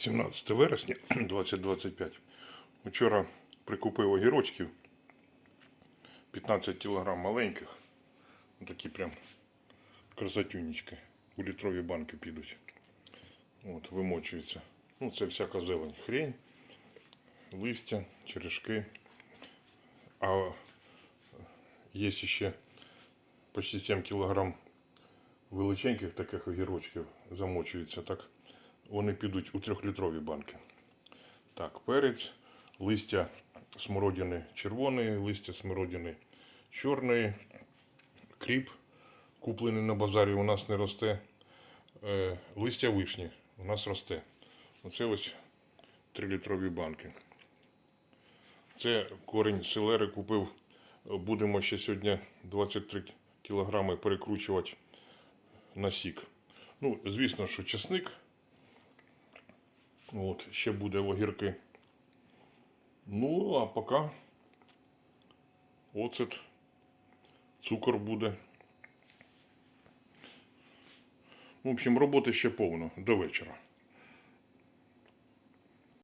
17 вересня 2025. Вчора прикупив огірочків 15 кг маленьких. Такі прям красотюнечки. У літрові банки підуть. От, вимочуються. Ну, це всяка зелень. Хрень, листя, черешки. А є ще почти 7 кг величеньких таких огірочків замочуються. Так вони підуть у трьохлітрові банки. Так, перець, листя смородини червоної, листя смородини чорної, кріп, куплений на базарі, у нас не росте. Е, листя вишні у нас росте. Оце ось 3-літрові банки. Це корінь селери купив. Будемо ще сьогодні 23 кілограми перекручувати на сік. Ну, звісно, що чесник. От, ще буде огірки. Ну, а поки оцет, цукор буде. В общем, роботи ще повно до вечора.